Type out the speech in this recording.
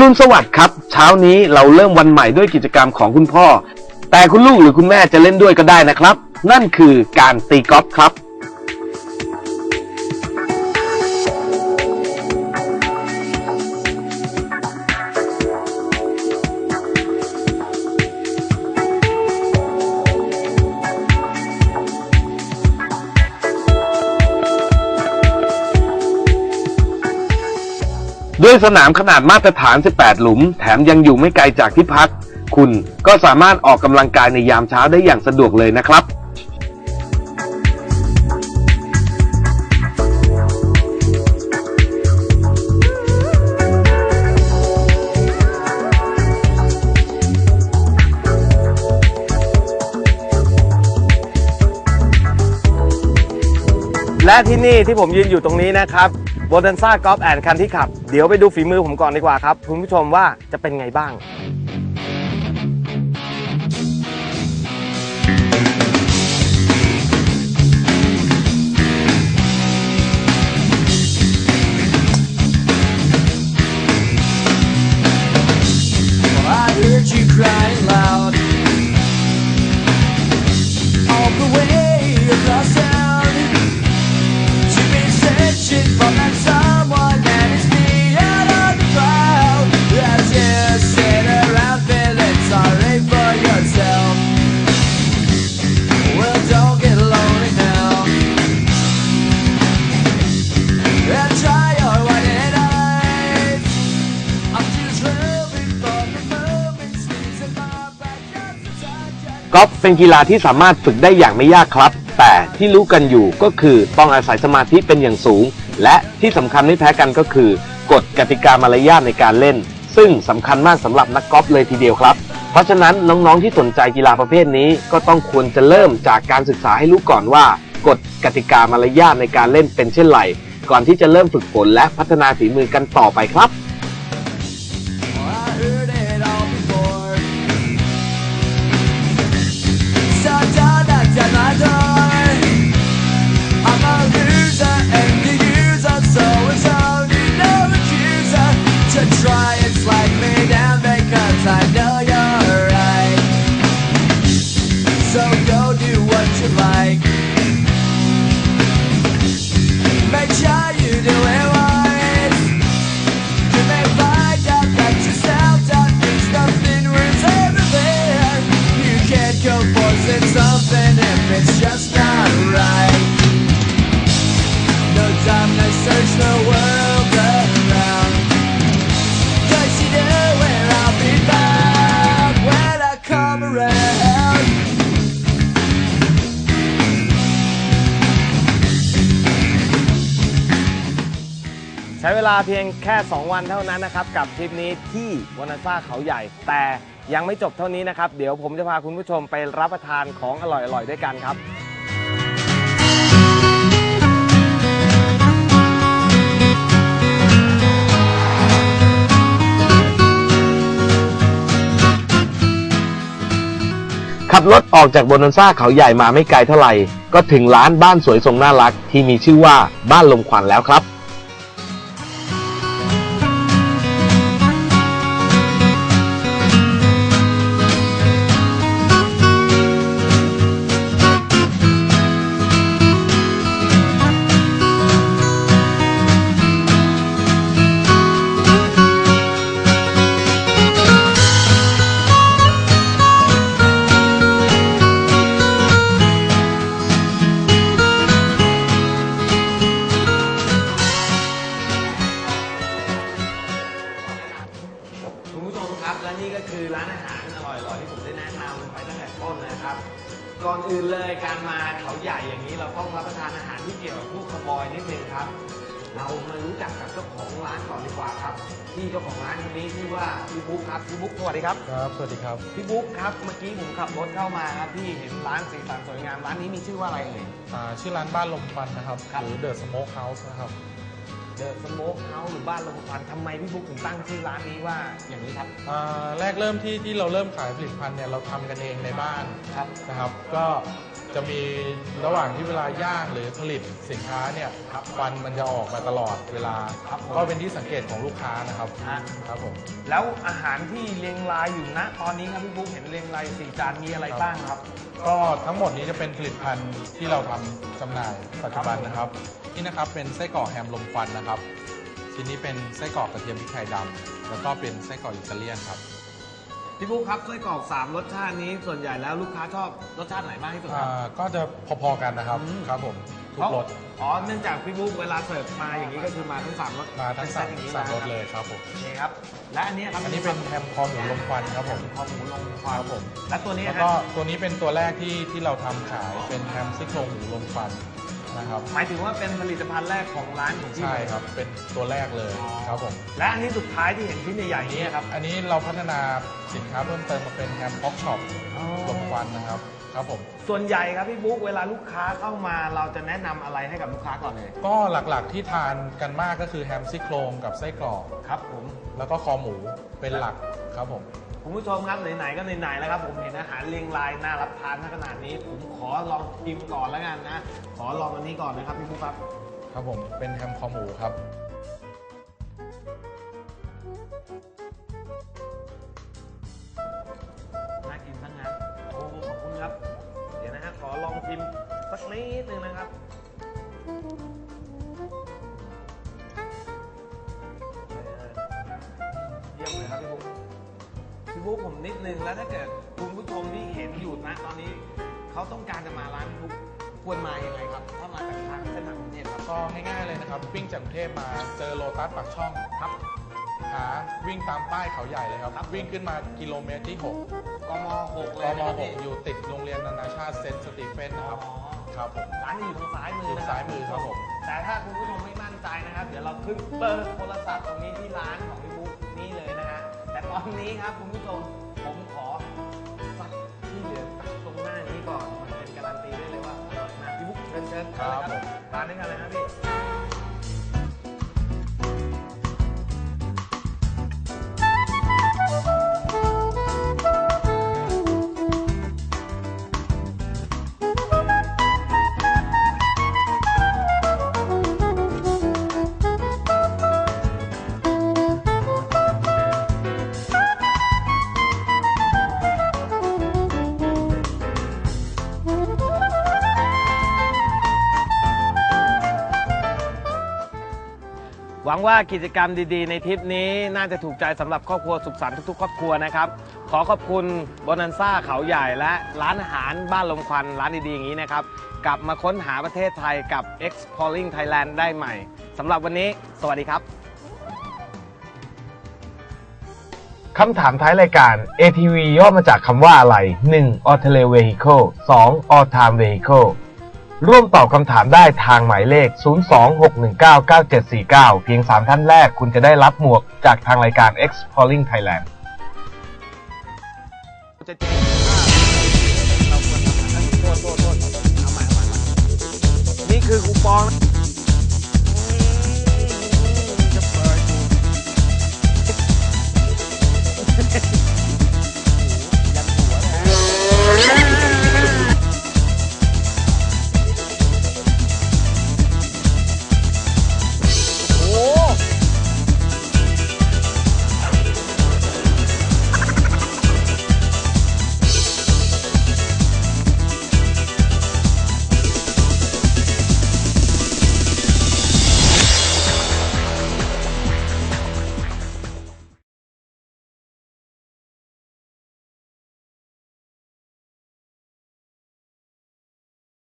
รุณสวัสดิ์ครับ เช้านี้เราเริ่มวันใหม่ด้วยกิจกรรมของคุณพ่อ แต่คุณลูกหรือคุณแม่จะเล่นด้วยก็ได้นะครับ นั่นคือการตีกอล์ฟครับ ด้วยสนามขนาดมาตรฐาน 18 หลุม แถมยังอยู่ไม่ไกลจากที่พัก คุณก็สามารถออกกำลังกายในยามเช้าได้อย่างสะดวกเลยนะครับ และที่นี่ที่ผมยืนอยู่ตรงนี้นะครับ โบเดนซ่ากอล์ฟแอนด์คันที่ขับ เดี๋ยวไปดูฝีมือผมก่อนดีกว่าครับ คุณผู้ชมว่าจะเป็นไงบ้าง เป็นกีฬาที่สามารถฝึกได้อย่างไม่ยากครับ แต่ที่รู้กันอยู่ก็คือต้องอาศัยสมาธิเป็นอย่างสูง และที่สำคัญไม่แพ้กันก็คือกฎกติกามารยาทในการเล่น ซึ่งสำคัญมากสำหรับนักกอล์ฟเลยทีเดียวครับ เพราะฉะนั้นน้องๆที่สนใจกีฬาประเภทนี้ก็ต้องควรจะเริ่มจากการศึกษาให้รู้ก่อนว่ากฎกติกามารยาทในการเล่นเป็นเช่นไรก่อนที่จะเริ่มฝึกฝนและพัฒนาฝีมือกันต่อไปครับ ช้เวลาเพียงแค่ 2 วันเท่านั้นนะครับ กับทริปนี้ที่วานาซ่าเขาใหญ่ แต่ยังไม่จบเท่านี้นะครับ เดี๋ยวผมจะพาคุณผู้ชมไปรับประทานของอร่อยๆด้วยกันครับ ขับรถออกจากโบนันซ่าเขาใหญ่มาไม่ไกลเท่าไหร่ ก็ถึงร้านบ้านสวยทรงน่ารักที่มีชื่อว่าบ้านลมควันแล้วครับ นี่ก็คือร้านอาหารอร่อยๆที่ผมได้แนะนำไปตั้งแต่ต้นนะครับ ก่อนอื่นเลยการมาเขาใหญ่อย่างนี้เราต้องรับประทานอาหารที่เกี่ยวกับพวกขบอยนิดนึงครับ เรามารู้จักกับเจ้าของร้านก่อนดีกว่าครับที่เจ้าของร้านคนนี้ชื่อว่าพี่บุ๊คครับพี่บุ๊คสวัสดีครับ ครับ สวัสดีครับ พี่บุ๊คครับ เมื่อกี้ผมขับรถเข้ามาครับพี่เห็นร้านสีสันสวยงามร้านนี้มีชื่อว่าอะไรเอ่ย อ่า ชื่อร้านบ้านลมควันนะครับ ครับ หรือ The Smoke House นะครับ เดอะสโมกเฮาส์หรือบ้านลมควันทำไมพี่บุ๊คถึงตั้งชื่อร้านนี้ว่าอย่างนี้ครับ อ่าแรกเริ่มที่ที่เราเริ่มขายผลิตภัณฑ์เนี่ยเราทำกันเองในบ้านครับ นะครับ ก็ จะมีระหว่างที่เวลาย่างหรือผลิตสินค้าเนี่ยควันมันจะออกมาตลอดเวลา ครับผม ก็เป็นที่สังเกตของลูกค้านะครับฮะครับผมแล้วอาหารที่เรียงรายอยู่ณตอนนี้ครับพี่บุ๊กเห็นเรียงรายสี่จานมีอะไรบ้างครับ ก็ทั้งหมดนี้จะเป็นผลิตภัณฑ์ที่เราทำจำหน่ายปัจจุบันนะครับ นี่นะครับเป็นไส้กรอกแฮมลมควันนะครับชิ้นนี้เป็นไส้กรอกกระเทียมพริกไทยดำแล้วก็เป็นไส้กรอกอิตาเลียนครับ พี่บุ๊กครับไส้กรอกสามรสชาตินี้ส่วนใหญ่แล้วลูกค้าชอบรสชาติไหนมากที่สุดครับ อ่าก็จะพอๆกันนะครับ อืม ครับผมทุกรสอ๋อ เนื่องจากพี่บุ๊กเวลาเสิร์ฟมาอย่างนี้ก็คือมาทั้งสามรสมาทั้งสามเป็นเซตอย่างนี้สามรสนะคบเลยครับผมโอเคครับ และอันนี้ครับอันนี้เป็นแฮมคอหมูลมควันครับผม คอหมูลงควันครับผม และตัวนี้แล้วฮะ ก็ตัวนี้เป็นตัวแรกที่ที่เราทำขายเป็นแฮมซี่โครงหมูลมควัน นะครับ หมายถึงว่าเป็นผลิตภัณฑ์แรกของร้านของพี่ใช่เลยครับ เป็นตัวแรกเลยครับผม และอันนี้สุดท้ายที่เห็นชิ้นใหญ่ๆนี้ครับ อันนี้เราพัฒนาสินค้าเพิ่มเติมมาเป็นแฮมพ็อกช็อปลมควันนะครับครับผมส่วนใหญ่ครับพี่บุ๊กเวลาลูกค้าเข้ามาเราจะแนะนำอะไรให้กับลูกค้าก่อนเลย ก็หลักๆที่ทานกันมากก็คือแฮมซี่โครงกับไส้กรอกครับผมแล้วก็คอหมูเป็นหลักครับผม คุณผู้ชมครับไหนๆก็ไหนๆแล้วครับผมเห็นอาหารเรียงรายน่ารับทานขนาดนี้ ผมขอลองชิมก่อนแล้วกันนะ ขอลองอันนี้ก่อนนะครับพี่บุ๊กครับครับผมเป็นแฮมคอหมูครับ น่ากินทั้งนั้นโอ้ขอบคุณครับ เดี๋ยวนะฮะขอลองชิมสักนิดนึงนะครับ พี่บุ๊กผมนิดนึงแล้วถ้าเกิดคุณผู้ชมที่เห็นอยู่นะตอนนี้เขาต้องการจะมาร้านพี่บุ๊กควรมายังไงครับ ถ้ามาจากทางเส้นทางกรุงเทพครับก็ง่ายๆเลยนะครับ วิ่งจากกรุงเทพมาเจอโลตัสปากช่องครับหาวิ่งตามป้ายเขาใหญ่เลยครับครับวิ่งขึ้นมากิโลเมตรที่ 6กกมหกกเลยมนะครับหพี่กอยู่ติดโรงเรียนนานาชาติเซนต์สตีเฟนนะครับอ๋อครับผม ร้านนี้อยู่ทางซ้ายมืออยู่นะซ้ายมือครับผม แต่ถ้าคุณผู้ชมไม่มั่นใจนะครับ เดี๋ยวเราขึ้นเบอร์โทรศัพท์ตรงนี้ที่ร้านของพี่ ต่ตอนนี้ครับคุณผู้ชมผมขอสักที่เหลือตรงหน้านี้ก่อนมันเป็นการันตีได้เลยว่าอร่อยมากพี่บุ๊กเชิญเชิญครับเลยผมทานด้วยกันเลยนะพี่ หวังว่ากิจกรรมดีๆ ในทริปนี้น่าจะถูกใจสำหรับครอบครัวสุขสันต์ทุกๆ ครอบครัวนะครับ ขอขอบคุณโบนันซ่าเขาใหญ่และร้านอาหารบ้านลมควันร้านดีๆ อย่างนี้นะครับ กลับมาค้นหาประเทศไทยกับ Exploring Thailand ได้ใหม่สำหรับวันนี้สวัสดีครับคำถามท้ายรายการ ATV ย่อมาจากคำว่าอะไร 1. a u t o l e Vehicle 2. All Time Vehicle ร่วมตอบคำถามได้ทางหมายเลข 026199749 เพียง 3 ท่านแรกคุณจะได้รับหมวกจากทางรายการ Exploring Thailand นี่คือคูปอง